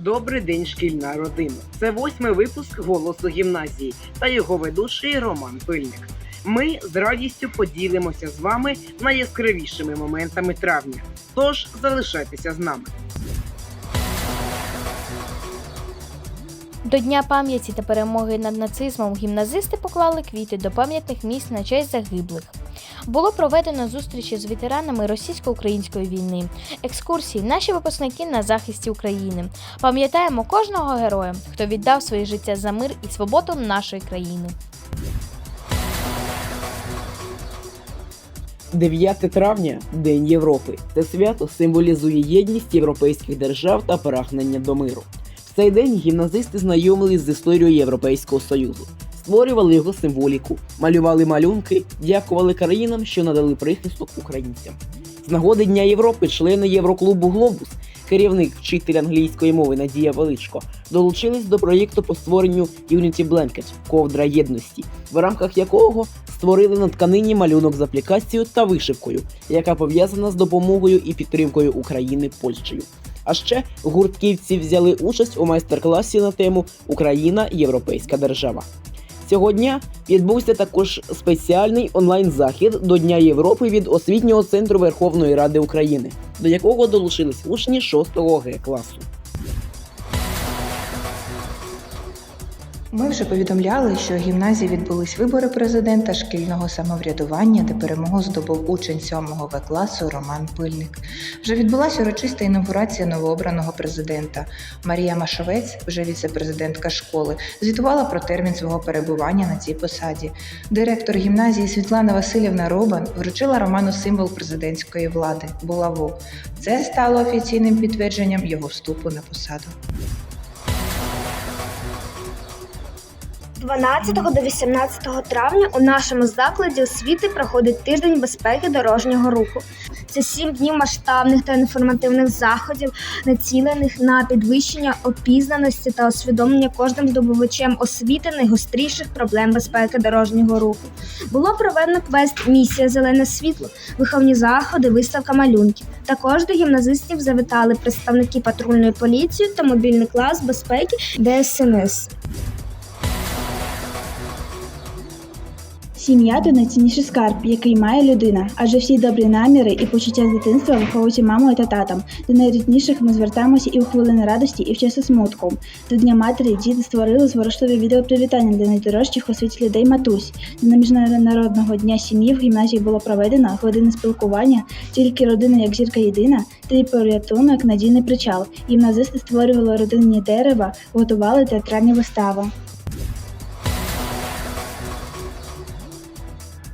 Добрий день, шкільна родина. Це восьмий випуск голосу гімназії та його ведучий Роман Пильник. Ми з радістю поділимося з вами найяскравішими моментами травня. Тож залишайтеся з нами. До Дня пам'яті та перемоги над нацизмом гімназисти поклали квіти до пам'ятних місць на честь загиблих. Було проведено зустрічі з ветеранами російсько-української війни, екскурсії, наші випускники на захисті України. Пам'ятаємо кожного героя, хто віддав своє життя за мир і свободу нашої країни. 9 травня День Європи. Це свято символізує єдність європейських держав та прагнення до миру. Цей день гімназисти знайомились з історією Європейського Союзу, створювали його символіку, малювали малюнки, дякували країнам, що надали прихисток українцям. З нагоди Дня Європи члени Євроклубу Глобус, керівник вчитель англійської мови Надія Величко, долучились до проєкту по створенню Unity Blanket – ковдра єдності, в рамках якого створили на тканині малюнок з аплікацією та вишивкою, яка пов'язана з допомогою і підтримкою України Польщею. А ще гуртківці взяли участь у майстер-класі на тему Україна європейська держава. Цього дня відбувся також спеціальний онлайн-захід до Дня Європи від освітнього центру Верховної Ради України, до якого долучились учні 6 Г класу. Ми вже повідомляли, що в гімназії відбулись вибори президента шкільного самоврядування, де перемогу здобув учень 7 В класу Роман Пильник. Вже відбулася урочиста інаугурація новообраного президента. Марія Машовець, вже віце-президентка школи, звітувала про термін свого перебування на цій посаді. Директор гімназії Світлана Васильівна Робан вручила Роману символ президентської влади булаву. Це стало офіційним підтвердженням його вступу на посаду. 12 до 18 травня у нашому закладі освіти проходить тиждень безпеки дорожнього руху. Це сім днів масштабних та інформативних заходів, націлених на підвищення опізнаності та усвідомлення кожним здобувачем освіти найгостріших проблем безпеки дорожнього руху. Було проведено квест Місія Зелене світло, виховні заходи, виставка малюнків. Також до гімназистів завітали представники патрульної поліції та мобільний клас безпеки ДСНС. Сім'я то найцінніший скарб, який має людина, адже всі добрі наміри і почуття з дитинства виховуються мамою та татом. До найрідніших ми звертаємося і у хвилини радості, і в часи смутку. До Дня матері діти створили зворушливі відеопривітання для найдорожчих у світі людей матусь. На міжнародного дня сім'ї в гімназії було проведено години спілкування, тільки родина як зірка єдина, та й порятунок надійний причал. Гімназисти створювали родинні дерева, готували театральні вистави.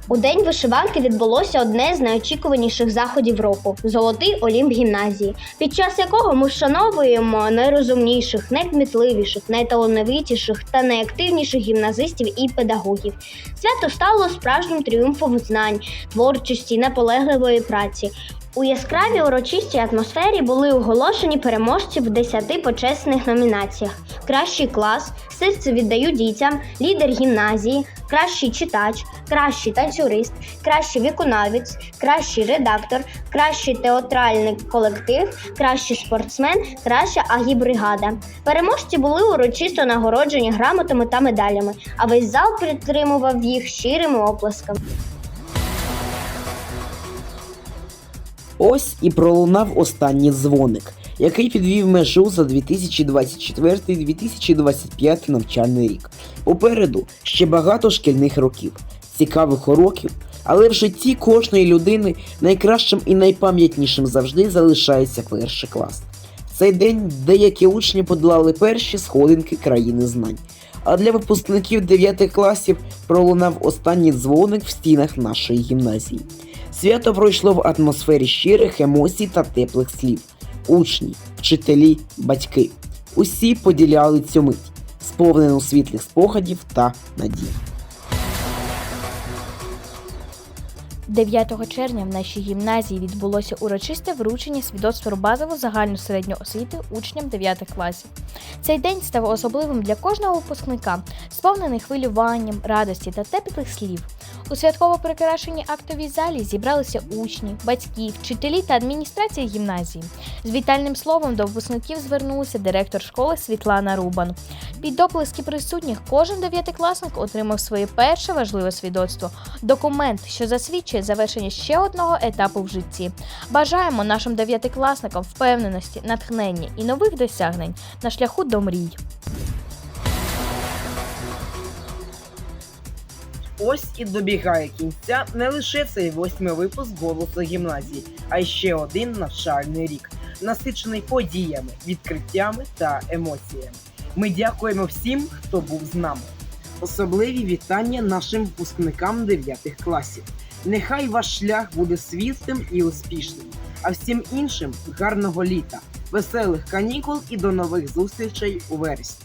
У день вишиванки відбулося одне з найочікуваніших заходів року Золотий Олімп гімназії, під час якого ми вшановуємо найрозумніших, найкмітливіших, найталановитіших та найактивніших гімназистів і педагогів. Свято стало справжнім тріумфом знань, творчості, наполегливої праці. У яскравій урочистій атмосфері були оголошені переможці в 10 почесних номінаціях: Кращий клас, серце віддаю дітям, лідер гімназії, кращий читач, кращий танцюрист, кращий виконавець, кращий редактор, кращий театральний колектив, кращий спортсмен, краща агібригада. Переможці були урочисто нагороджені грамотами та медалями, а весь зал підтримував їх щирими оплесками. Ось і пролунав останній дзвоник, який підвів межу за 2024-2025 навчальний рік. Попереду ще багато шкільних років, цікавих уроків, але в житті кожної людини найкращим і найпам'ятнішим завжди залишається перший клас. В цей день деякі учні подолали перші сходинки країни знань. А для випускників 9 класів пролунав останній дзвоник в стінах нашої гімназії. Свято пройшло в атмосфері щирих емоцій та теплих слів. Учні, вчителі, батьки. Усі поділяли цю мить, сповнену світлих спогадів та надій. 9 червня в нашій гімназії відбулося урочисте вручення свідоцтва про базову загальну середню освіти учням 9 класів. Цей день став особливим для кожного випускника, сповнений хвилюванням, радості та теплих слів. У святково прикрашеній актовій залі зібралися учні, батьки, вчителі та адміністрація гімназії. З вітальним словом до випускників звернулася директор школи Світлана Рубан. Під доплески присутніх кожен дев'ятикласник отримав своє перше важливе свідоцтво документ, що засвідчує завершення ще одного етапу в житті. Бажаємо нашим дев'ятикласникам впевненості, натхнення і нових досягнень на шляху до мрій. Ось і добігає кінця не лише цей восьмий випуск голосу гімназії, а й ще один навчальний рік, насичений подіями, відкриттями та емоціями. Ми дякуємо всім, хто був з нами. Особливі вітання нашим випускникам 9 класів. Нехай ваш шлях буде світлим і успішним, а всім іншим гарного літа, веселих канікул і до нових зустрічей у вересні.